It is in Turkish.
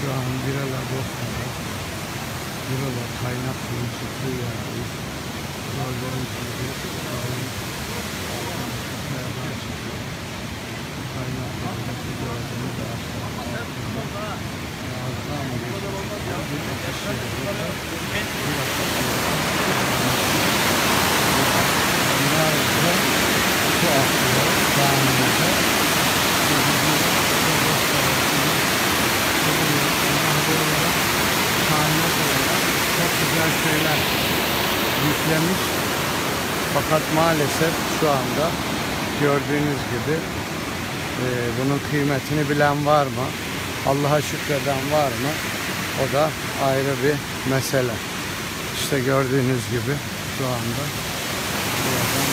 Şu an Biralar Bosna'da. Biralar kaynak suyun çıktığı yerdeyiz. Gördüğünüz gibi suyun altından çıkıyor. Kaynak suyun gördüğünüz ağaçlar. Muazzam bir bir şeyler yüklemiş. Fakat maalesef şu anda gördüğünüz gibi e, bunun kıymetini bilen var mı? Allah'a şükreden var mı? O da ayrı bir mesele. İşte gördüğünüz gibi şu anda buradan